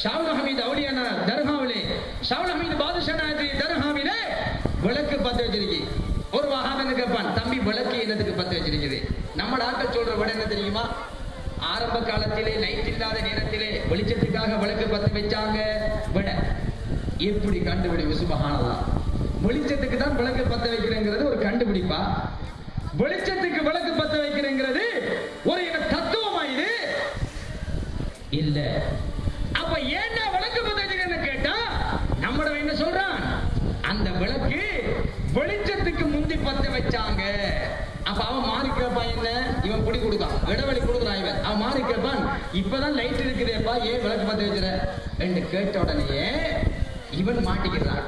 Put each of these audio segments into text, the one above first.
ஷாவுல் ஹமீத் அவுலியானா தர்காவிலே ஷாவுல் ஹமீத் பாதுஷானாஜி தர்காவிலே விளக்கு பத்த வச்சிருக்கி. ஒரு வகாதன்னு கேட்பான் தம்பி விளக்கு என்னத்துக்கு பத்த வச்சிருக்குது? நம்ம ஆட்கள் சொல்ற விட என்ன தெரியுமா? ஆரம்ப காலத்திலே லைட் இல்லாத நேரத்திலே வெளிச்சத்துக்காக விளக்கு பத்த வச்சாங்க. விட. எப்படி கண்டுபிடிப்பு? சுபகானதா வெளிச்சத்துக்கு தான் விளக்கு பத்த வைக்கிறேங்கிறது ஒரு கண்டுபிடிப்பா. வெளிச்சத்துக்கு விளக்கு பத்த வைக்கிறேங்கிறது ஒரு என்ன தத்துவமா இது இல்ல. அப்ப விளக்கு பத்த கேட்டா நம்மட என்ன சொல்றான்? அந்த விளக்கு வெளிச்சத்துக்கு முந்தி பத்த வச்சாங்க. அப்ப அவன் மாறி கேட்பான் என்ன? இவன் குடி கொடுக்கான். இடைவெளி கொடுக்குறான் இவன். அவன் மாறி கேட்பான் இப்பதான் லைட் இருக்குதேப்பா. ஏன் விளக்கு பத்த வச்சுற? என்று கேட்ட உடனே இவன் மாட்டிக்கிறான்.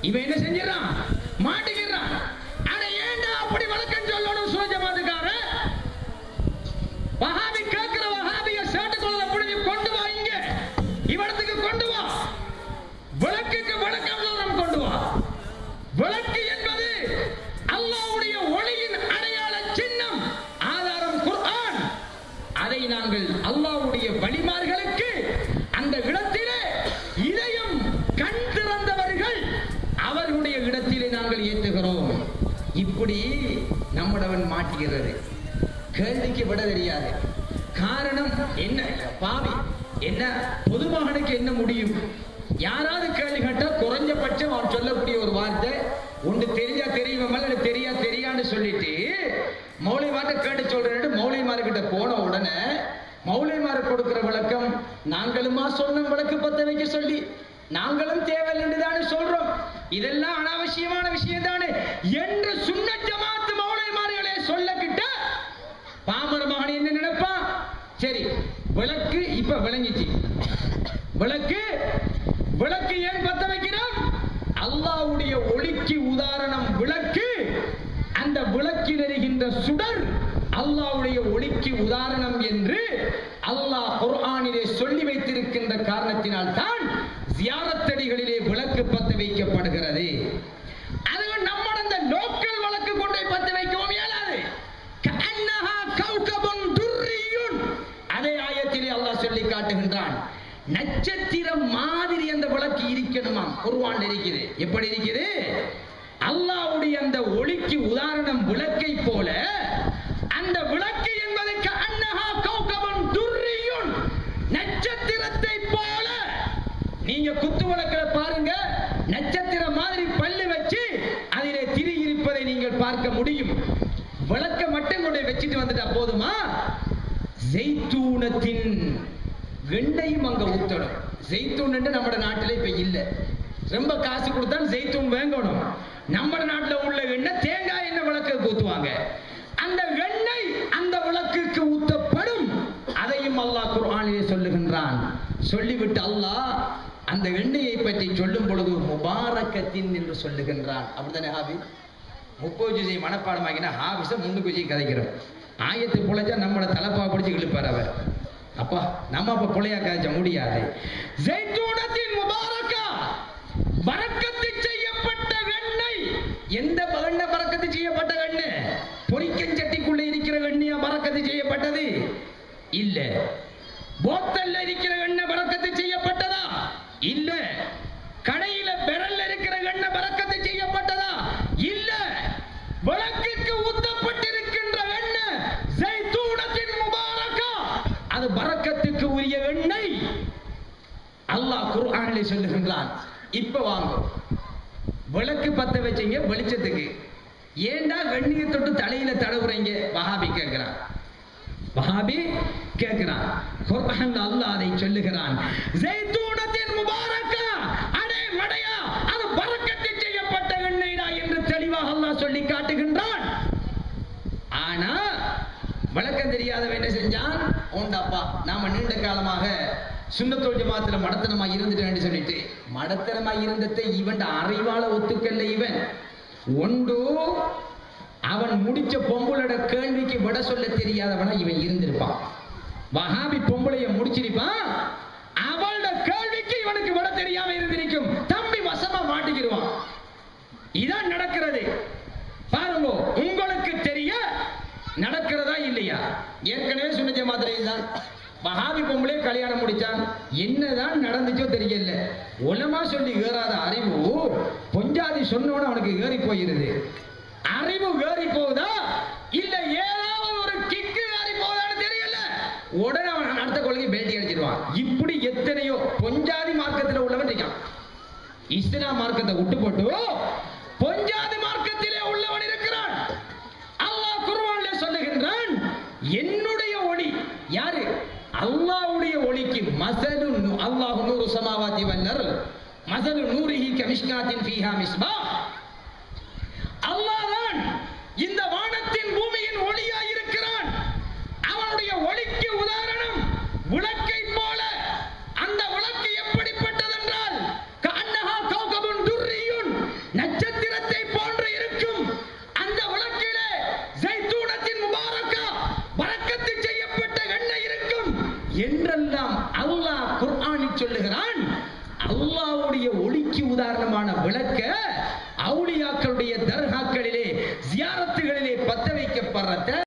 இவன் என்ன செஞ்சிடறான்? மாட்டி மாட்டுகிறது. கேள்விக்கு விட தெரியாது. காரணம் என்ன? பாவி என்ன? பொதுமகனுக்கு என்ன முடியும்? யாராவது கேள்வி கேட்டா குறைஞ்சபட்சம் அவன் சொல்லக்கூடிய ஒரு வார்த்தை ஒன்று தெரிஞ்சா தெரியும் தெரியா தெரியான்னு சொல்லிட்டு மௌலிமார்ட்ட கேட்டு சொல்றேன்னு மௌலிமார்கிட்ட போன உடனே மௌலிமார் கொடுக்கிற விளக்கம் நாங்களுமா சொன்ன விளக்கு பத்த வைக்க சொல்லி நாங்களும் தேவையில்லைன்னு தானே சொல்றோம். இதெல்லாம் அனாவசியமான விஷயம் தானே என்று இப்ப விளங்கிச்சு. விளக்கு விளக்கு ஏன் பத்த வைக்கிறோம்? அல்லாஹ்வுடைய ஒளிக்கு உதாரணம் விளக்கு. அந்த விளக்கில் எரிகின்ற சுடர் அல்லாஹ்வுடைய ஒளிக்கு உதாரணம் என்று அல்லாஹ் குர்ஆனிலே சொல்லி வைத்திருக்கின்ற காரணத்தினால் தான் ஜியாரத்தடிகளிலே விளக்கு பத்த வைக்கப்படுகிறது அது நம்மட அந்த லோக்கல் விளக்கு கொண்டு போய் பத்த வைக்கவும் இயலாது கஅன்னஹா கௌகபுன் துர்ரியுன் அதே ஆயத்திலே அல்லாஹ் சொல்லி காட்டுகின்றான் நட்சத்திரம் மாதிரி அந்த விளக்கு இருக்கணுமா? குர்வான் இருக்குது எப்படி இருக்குது அல்லாவுடைய அந்த ஒளிக்கு உதாரணம் விளக்கை போல அந்த விளக்கு என்பதற்கு அன்னஹா கௌகவன் துர்ரியுன். நட்சத்திரத்தை போல. நீங்க குத்து விளக்கில பாருங்க. நட்சத்திரம் மாதிரி பல்லு வச்சு அதிலே திரி இருப்பதை நீங்கள் பார்க்க முடியும். விளக்க மட்டும் கொண்டு வச்சுட்டு வந்துட்டா போதுமா? ஜெய்தூனத்தின் வெண்ணையும் அங்க ஊத்தணும். ஜெய்தூன் நம்ம நாட்டில இப்ப இல்ல. ரொம்ப காசு கொடுத்தா ஜெய்தூன் வாங்கணும். நம்ம நாட்டில் உள்ள எண்ணெய் தேங்காய் எண்ணெய் விளக்கு ஊத்துவாங்க. அந்த வெண்ணெய் அந்த விளக்குக்கு ஊத்தப்படும். அதையும் அல்லாஹ் குர்ஆனிலே சொல்லுகின்றான். சொல்லிவிட்டு அல்லாஹ் அந்த எண்ணெயை பற்றி சொல்லும் பொழுது முபாரக்கத்தின் என்று சொல்லுகின்றான். அப்படித்தானே ஹாபி முப்பது ஜூசி மனப்பாடமாக்கினா ஹாபிஸை முன்னுக்கு வச்சு கதைக்கிறோம். ஆயத்து புழைச்சா நம்மளை தலைப்பா பிடிச்சி இழுப்பார் அவர். அப்பா நம்ம அப்ப கொலையா காய்ச்ச முடியாது. ஜெய்தூனத்தின் முபாரக்கா வரக்கத்து செய்யப்பட்ட வெண்ணெய் எந்த எண்ணெய் பறக்கத்து செய்யப்பட்ட வெண்ணெய் பொரிக்கஞ்சட்டிக்குள்ள இருக்கிற வெண்ணையா பறக்கத்து செய்யப்பட்டது? இல்ல. போத்தல் இருக்கிற எண்ணெய் பறக்கத்து செய்யப்பட்டதா இல்ல கடையில பெரல்ல இருக்கிற எண்ணெய் பறக்கத்து செய்யப்பட்டதா இல்ல விளக்குக்கு ஊத்தப்பட்டிருக்கின்ற எண்ணெய் ஜெய்தூனத்தின் முபாரக்கா அது பறக்கத்துக்கு உரிய எண்ணெய் அல்லாஹ் குர்ஆனிலே சொல்லுகின்றான். இப்ப வாங்க. விளக்கு பத்த வச்சீங்க வெளிச்சத்துக்கு. ஏன்டா வெண்ணிய தொட்டு தலையில தடவுறீங்க? வஹாபி கேட்கிறான். வஹாபி கேட்கிறான். குர்ஆன் அல்லாஹ் அதை சொல்லுகிறான். ஜெய்தூனத்தின் முபாரக்கா! அடே மடையா! அது பரக்கத்து செய்யப்பட்ட எண்ணெய்டா என்று தெளிவாக அல்லாஹ் சொல்லி காட்டுகின்றான். ஆனா விளக்கம் தெரியாதவன் என்ன செஞ்சான்? உண்டப்பா நாம நீண்ட காலமாக சுண்ணத்தோல் ஜமாத்துல மடத்தனமா இருந்துட்டேன்னு சொல்லிட்டு மடத்தனமா இருந்ததை இவன் அறிவால ஒத்துக்கல்ல இவன். ஒண்டோ அவன் முடிச்ச பொம்பளோட கேள்விக்கு விட சொல்ல தெரியாதவனா இவன் இருந்திருப்பான். வஹாபி பொம்பளைய முடிச்சிருப்பான். அவளோட கேள்விக்கு இவனுக்கு விட தெரியாம இருந்திருக்கும். தம்பி வசமா மாட்டிக்கிடுவான் இதான் மகாவி பொம்பளே கல்யாணம் முடிச்சான் என்னதான் நடந்துச்சோ தெரியல. உலமா சொல்லி ஏறாத அறிவு பொஞ்சாதி சொன்னோட அவனுக்கு ஏறி போயிருது. அறிவு ஏறி போகுதா? இல்ல ஏதாவது ஒரு கிக்கு ஏறி போகுதான்னு தெரியல. உடனே அவன் அடுத்த கொள்கை பேட்டி அடிச்சிருவான். இப்படி எத்தனையோ பொஞ்சாதி மார்க்கத்தில் உள்ளவன் இருக்கான். இஸ்லாம் மார்க்கத்தை விட்டு போட்டு பொஞ்சாதி மார்க்கத்திலே உள்ளவன் இருக்கிறான் அல்லாஹ் குர்ஆனிலே சொல்லுகின்றான் என்னுடைய ஒளி யாரு அல்லாஹ்வுடைய ஒளிக்கு மசலு நு- அல்லாஹ் நூறு சமாவாத்தி வல்லர் மசலு நூரிஹி கமிஷ்காத்தின் ஃபீஹா மிஸ்பா. அல்லாதான் இந்த வானத்தின் பூமியின் ஒளியா இருக்கிறான். அவனுடைய ஒளிக்கு உதாரணம் விளக்கை போல. அந்த விளக்கு எப்படிப்பட்டது என்றால் கண்ணகா கௌகபுன் துர்ரியுன் நட்சத்திரத்தை போன்று இருக்கும். அந்த விளக்கிலே ஜைத்தூனத்தின் முபாரக்கா பரக்கத்து செய்யப்பட்ட எண்ணெய் இருக்கும். என்றெல்லாம் அல்லாஹ் குர்ஆனில் சொல்லுகிறான். அல்லாஹ்